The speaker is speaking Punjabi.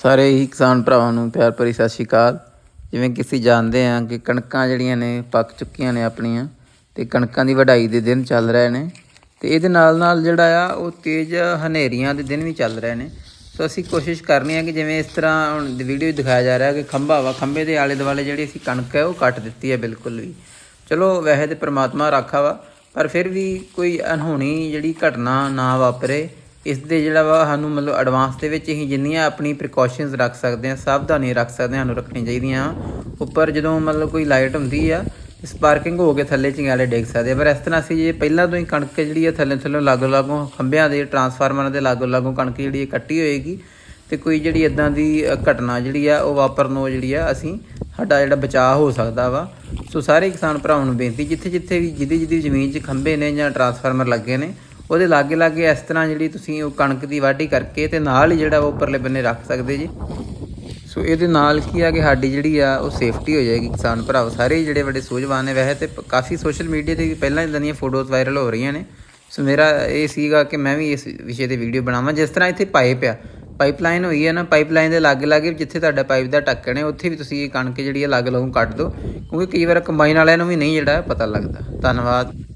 ਸਾਰੇ ਹੀ ਕਿਸਾਨ ਭਰਾਵਾਂ ਨੂੰ ਪਿਆਰ ਭਰੀ ਸਤਿ ਸ਼੍ਰੀ ਅਕਾਲ। ਜਿਵੇਂ ਕਿ ਅਸੀਂ ਜਾਣਦੇ ਹਾਂ ਕਿ ਕਣਕਾਂ ਜਿਹੜੀਆਂ ਨੇ ਪੱਕ ਚੁੱਕੀਆਂ ਨੇ ਆਪਣੀਆਂ ਤੇ ਕਣਕਾਂ ਦੀ ਵਢਾਈ ਦੇ ਦਿਨ ਚੱਲ ਰਹੇ ਨੇ ਤੇ ਇਹਦੇ ਨਾਲ ਨਾਲ ਜਿਹੜਾ ਆ ਉਹ ਤੇਜ਼ ਹਨੇਰੀਆਂ ਦੇ ਦਿਨ ਵੀ ਚੱਲ ਰਹੇ ਨੇ। ਸੋ ਅਸੀਂ ਕੋਸ਼ਿਸ਼ ਕਰਨੀ ਹੈ ਕਿ ਜਿਵੇਂ ਇਸ ਤਰ੍ਹਾਂ ਹੁਣ ਵੀਡੀਓ ਦਿਖਾਇਆ ਜਾ ਰਿਹਾ ਕਿ ਖੰਭਾ ਵਾ, ਖੰਭੇ ਦੇ ਆਲੇ ਦੁਆਲੇ ਜਿਹੜੀ ਅਸੀਂ ਕਣਕ ਹੈ ਉਹ ਕੱਟ ਦਿੱਤੀ ਹੈ ਬਿਲਕੁਲ ਵੀ। ਚਲੋ ਵੈਸੇ ਤੇ ਪ੍ਰਮਾਤਮਾ ਰਾਖਾ ਵਾ, ਪਰ ਫਿਰ ਵੀ ਕੋਈ ਅਨਹੋਣੀ ਜਿਹੜੀ ਘਟਨਾ ਨਾ ਵਾਪਰੇ। ਇਸ ਦੇ ਜਿਹੜਾ ਵਾ ਸਾਨੂੰ ਮਤਲਬ ਐਡਵਾਂਸ ਦੇ ਵਿੱਚ ਅਸੀਂ ਜਿੰਨੀਆਂ ਆਪਣੀ ਪ੍ਰੀਕਾਸ਼ਨਸ ਰੱਖ ਸਕਦੇ ਹਾਂ ਸਾਵਧਾਨੀ ਰੱਖ ਸਕਦੇ ਹਾਂ ਸਾਨੂੰ ਰੱਖਣੀ ਚਾਹੀਦੀਆਂ। ਉੱਪਰ ਜਦੋਂ ਮਤਲਬ ਕੋਈ ਲਾਈਟ ਹੁੰਦੀ ਆ ਸਪਾਰਕਿੰਗ ਹੋ ਕੇ ਥੱਲੇ ਚਿੰਗਾਲੇ ਡੇਗ ਸਕਦੇ ਆ। ਪਰ ਇਸ ਤਰ੍ਹਾਂ ਅਸੀਂ ਜੇ ਪਹਿਲਾਂ ਤੋਂ ਹੀ ਕਣਕ ਜਿਹੜੀ ਆ ਥੱਲੇ ਥੱਲੇ ਲਾਗੋ ਲਾਗੋ ਖੰਭਿਆਂ ਦੇ ਟਰਾਂਸਫਾਰਮਰਾਂ ਦੇ ਲਾਗੋ ਲਾਗੋ ਕਣਕ ਜਿਹੜੀ ਹੈ ਕੱਟੀ ਹੋਏਗੀ ਤੇ ਕੋਈ ਜਿਹੜੀ ਇਦਾਂ ਦੀ ਘਟਨਾ ਜਿਹੜੀ ਆ ਉਹ ਵਾਪਰਨ ਨੂੰ ਜਿਹੜੀ ਆ ਅਸੀਂ ਸਾਡਾ ਜਿਹੜਾ ਬਚਾਅ ਹੋ ਸਕਦਾ ਵਾ। ਸੋ ਸਾਰੇ ਕਿਸਾਨ ਭਰਾਵਾਂ ਨੂੰ ਬੇਨਤੀ, ਜਿੱਥੇ ਜਿੱਥੇ ਵੀ ਜਿਹਦੀ ਜਿਹਦੀ ਜ਼ਮੀਨ 'ਚ ਖੰਭੇ ਨੇ ਜਾਂ ਟਰਾਂਸਫਾਰਮਰ ਲੱਗੇ ਨੇ ਉਹਦੇ ਲਾਗੇ ਲਾਗੇ ਇਸ ਤਰ੍ਹਾਂ ਜਿਹੜੀ ਤੁਸੀਂ ਉਹ ਕਣਕ ਦੀ ਵਾਢੀ ਕਰਕੇ ਤੇ ਨਾਲ ਹੀ ਜਿਹੜਾ ਉਹ ਉੱਪਰਲੇ ਬੰਨੇ ਰੱਖ ਸਕਦੇ ਜੀ। ਸੋ ਇਹਦੇ ਨਾਲ ਕੀ ਆ ਕਿ ਸਾਡੀ ਜਿਹੜੀ ਆ ਉਹ ਸੇਫਟੀ ਹੋ ਜਾਏਗੀ ਕਿਸਾਨ ਭਰਾ ਸਾਰੇ ਹੀ ਜਿਹੜੇ ਵੱਡੇ ਸੂਝਵਾਨ ਨੇ ਵੈਸੇ ਤੇ ਕਾਫੀ ਸੋਸ਼ਲ ਮੀਡੀਆ ਤੇ ਵੀ ਪਹਿਲਾਂ ਇਦਾਂ ਦੀਆਂ ਫੋਟੋਜ਼ ਵਾਇਰਲ ਹੋ ਰਹੀਆਂ ਨੇ। ਸੋ ਮੇਰਾ ਇਹ ਸੀਗਾ ਕਿ ਮੈਂ ਵੀ ਇਸ ਵਿਸ਼ੇ ਤੇ ਵੀਡੀਓ ਬਣਾਵਾਂ। ਜਿਸ ਤਰ੍ਹਾਂ ਇੱਥੇ ਪਾਈਪ ਆ, ਪਾਈਪਲਾਈਨ ਹੋਈ ਹੈ ਨਾ, ਪਾਈਪਲਾਈਨ ਦੇ ਲਾਗੇ ਲਾਗੇ ਜਿੱਥੇ ਤੁਹਾਡਾ ਪਾਈਪ ਦਾ ਢੱਕਣ ਹੈ, ਉੱਥੇ ਵੀ ਤੁਸੀਂ ਇਹ ਕਣਕ ਜਿਹੜੀ ਹੈ ਲੱਗ ਲਾਉਂ ਕੱਟ ਦਿਓ। ਕਿਉਂਕਿ ਕਈ ਵਾਰ ਕੰਬਾਈਨ ਵਾਲਿਆਂ ਨੂੰ ਵੀ ਨਹੀਂ ਜਿਹੜਾ ਪਤਾ ਲੱਗਦਾ। ਧੰਨਵਾਦ।